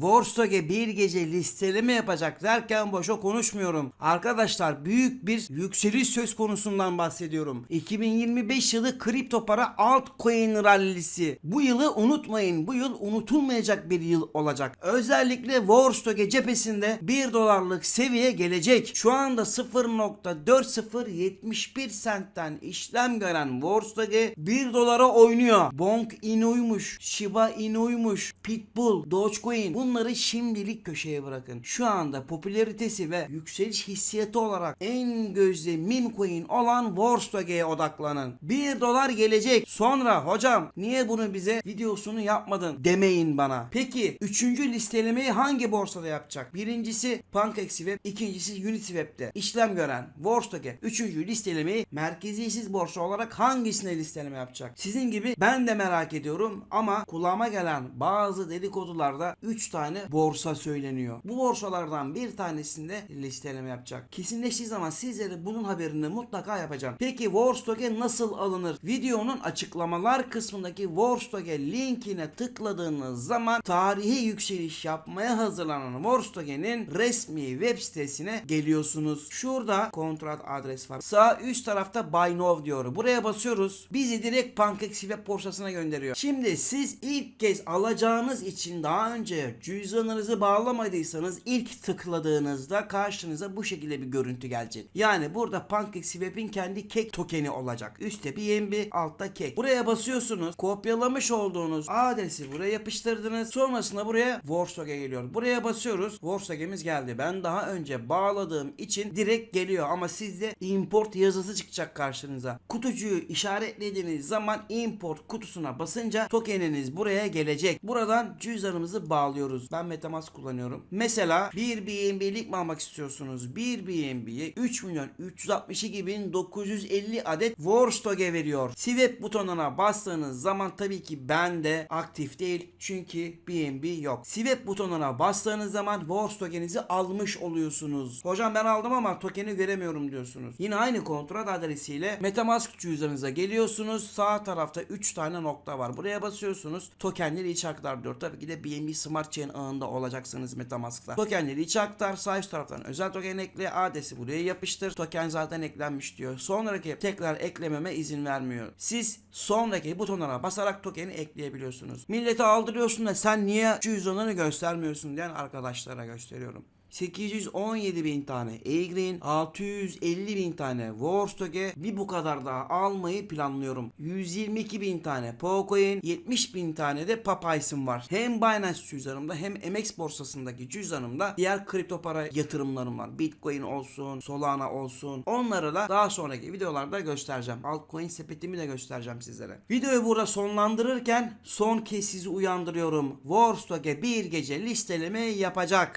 Vorstoge bir gece listeleme yapacak derken boşa konuşmuyorum. Arkadaşlar büyük bir yükseliş söz konusundan bahsediyorum. 2025 yılı kripto para altcoin rallisi. Bu yılı unutmayın. Bu yıl unutulmayacak bir yıl olacak. Özellikle Vorstoge cephesinde 1 dolarlık seviye gelecek. Şu anda 0.4071 sentten işlem gören Vorstoge 1 dolara oynuyor. Bonk Inu'ymuş, Shiba Inu'ymuş, Pitbull, Dogecoin bunları şimdilik köşeye bırakın. Şu anda popülaritesi ve yükseliş hissiyatı olarak en gözde meme coin olan Vorstoge'ye odaklanın. 1 dolar gelecek. Sonra hocam niye bunu bize videosunu yapmadın demeyin bana. Peki 3. listelemeyi hangi borsada yapacak? Birincisi PancakeSwap, ikincisi Uniswap'te işlem gören Vorstoge 3. listelemeyi merkezisiz borsa olarak hangisine listeleme yapacak? Sizin gibi ben de merak ediyorum ama kulağıma gelen bazı dedikodularda 3 tane borsa söyleniyor. Bu borsalardan bir tanesinde listeleme yapacak. Kesinleştiği zaman sizlere bunun haberini mutlaka yapacağım. Peki Vorstoge nasıl alınır? Videonun açıklamalar kısmındaki Vorstoge linkine tıkladığınız zaman tarihi yükseliş yapmaya hazırlanan Vorstoge'nin resmi web sitesine geliyorsunuz. Şurada kontrat adres var. Sağ üst tarafta Buy Now diyor. Buraya basıyoruz. Bizi direkt PancakeSwap borsasına gönderiyor. Şimdi siz ilk kez alacağınız için daha önce cüzdanınızı bağlamadıysanız ilk tıkladığınızda karşınıza bu şekilde bir görüntü gelecek. Yani burada PancakeSwap'in kendi kek tokeni olacak. Üstte BNB, altta kek. Buraya basıyorsunuz. Kopyalamış olduğunuz adresi buraya yapıştırdınız. Sonrasında buraya Vorstoge geliyor. Buraya basıyoruz. Vorstoge'miz geldi. Ben daha önce bağladığım için direkt geliyor ama sizde import yazısı çıkacak karşınıza. Kutucuğu işaretlediğiniz zaman import kutusuna basınca tokeniniz buraya gelecek. Buradan cüzdanımızı bağlıyoruz. Ben Metamask kullanıyorum. Mesela bir BNB'lik mi almak istiyorsunuz? Bir BNB'ye 3 milyon 362 bin 950 adet Vorstoge veriyor. Swap butonuna bastığınız zaman tabii ki bende aktif değil çünkü BNB yok. Swap butonuna bastığınız zaman Vorstoge'nizi almış oluyorsunuz. Hocam ben aldım ama tokeni göremiyorum diyorsunuz. Yine aynı kontrat adresiyle Metamask cüzdanınıza geliyorsunuz. Sağ tarafta 3 tane nokta var. Buraya basıyorsunuz. Tokenleri içe aktar diyor. Tabii ki de BNB Smart Chain ağında olacaksınız Metamask'ta. Tokenleri içe aktar. Sağ üst taraftan özel token ekle. Adresi buraya yapıştır. Token zaten eklenmiş diyor. Sonraki tekrar eklememe izin vermiyor. Siz sonraki butonlara basarak tokeni ekleyebiliyorsunuz. Millete aldırıyorsun da sen niye cüzdanını göstermiyorsun diyen arkadaşlara gösteriyorum. 817 bin tane Egreen, 650 bin tane Vorstoge bir bu kadar daha almayı planlıyorum. 122 bin tane Pocoin, 70 bin tane de Papays'ım var. Hem Binance cüzdanımda hem MX borsasındaki cüzdanımda diğer kripto para yatırımlarım var. Bitcoin olsun, Solana olsun. Onları da daha sonraki videolarda göstereceğim. Altcoin sepetimi de göstereceğim sizlere. Videoyu burada sonlandırırken son kez sizi uyandırıyorum. Vorstoge bir gece listeleme yapacak.